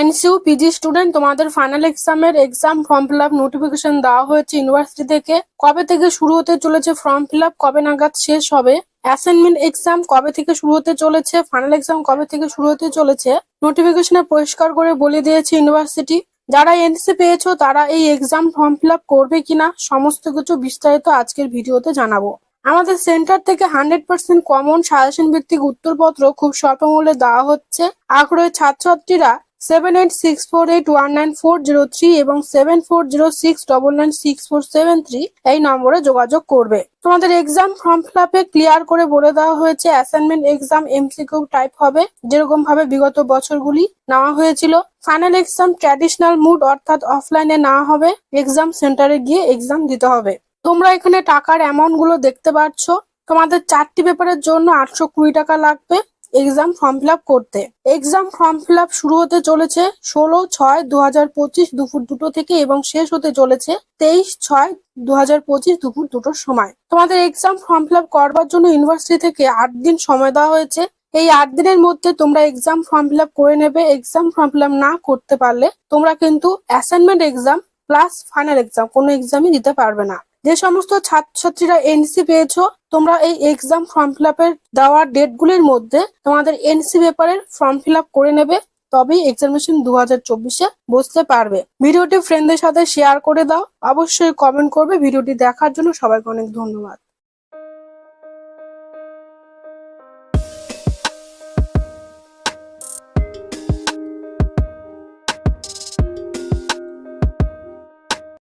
এনসিউ, PG student, তোমাদের final এক্সামের exam form fill up notification দেওয়া হয়েছে ইউনিভার্সিটি থেকে। কবে থেকে শুরু হতে চলেছে ফর্ম ফিল আপ কবে নাগাদ শেষ হবে? অ্যাসাইনমেন্ট এক্সাম কবে থেকে শুরু হতে চলেছে? ফাইনাল এক্সাম কবে থেকে শুরু হতে চলেছে? নোটিফিকেশনে পরিষ্কার করে বলে দিয়েছে ইউনিভার্সিটি যারা এনসি পেয়েছ, তারা এই এক্সাম ফর্ম ফিল আপ করবে কিনা, সমস্ত কিছু বিস্তারিত আজকের ভিডিওতে জানাব। আমাদের সেন্টার থেকে হান্ড্রেড পার্সেন্ট কমন সাজেশন ভিত্তিক উত্তরপত্র খুব স্বল্প মূল্যে দেওয়া হচ্ছে। আগ্রহী ছাত্রছাত্রীরা seven eight six four eight one nine four zero three এবং seven four zero six double nine six four seven three এই নম্বরে যোগাযোগ করবে। তোমাদের এক্সাম ফর্ম ফিল আপে ক্লিয়ার করে বলে দেওয়া হয়েছে অ্যাসাইনমেন্ট এক্সাম এমসিকিউ টাইপ হবে, যেরকম ভাবে বিগত বছরগুলি নেওয়া হয়েছিল। ফাইনাল এক্সাম ট্র্যাডিশনাল মুড অর্থাৎ অফলাইনে নেওয়া হবে এক্সাম সেন্টারে গিয়ে এক্সাম দিতে হবে। তোমরা এখানে টাকার অ্যামাউন্টগুলো দেখতে পাচ্ছ। তোমাদের চারটি পেপারের জন্য আটশো কুড়ি টাকা লাগবে। এক্সাম ফর্ম ফিল করতে। এক্সাম ফর্ম ফিল শুরু হতে চলেছে ষোলো ছয় দু দুপুর দুটো থেকে এবং শেষ হতে চলেছে তেইশ ছয় দু দুপুর দুটোর সময়। তোমাদের এক্সাম ফর্ম ফিল করবার জন্য ইউনিভার্সিটি থেকে আট দিন সময় দেওয়া হয়েছে। এই আট দিনের মধ্যে তোমরা এক্সাম ফর্ম ফিল করে নেবে। এক্সাম ফর্ম ফিল না করতে পারলে তোমরা কিন্তু assignment exam plus final exam কোনো এক্সামই দিতে পারবে না। যে সমস্ত ছাত্রছাত্রীরা এনসি পেয়েছ, তোমরা এই এক্সাম ফর্ম ফিল দেওয়ার ডেটগুলির মধ্যে তোমাদের এনসি পেপারের ফর্ম ফিল আপ করে নেবে, তবেই এক্সামিনেশন দু হাজার চব্বিশে বসতে পারবে। ভিডিওটি ফ্রেন্ডদের সাথে শেয়ার করে দাও, অবশ্যই কমেন্ট করবে। ভিডিওটি দেখার জন্য সবাইকে অনেক ধন্যবাদ।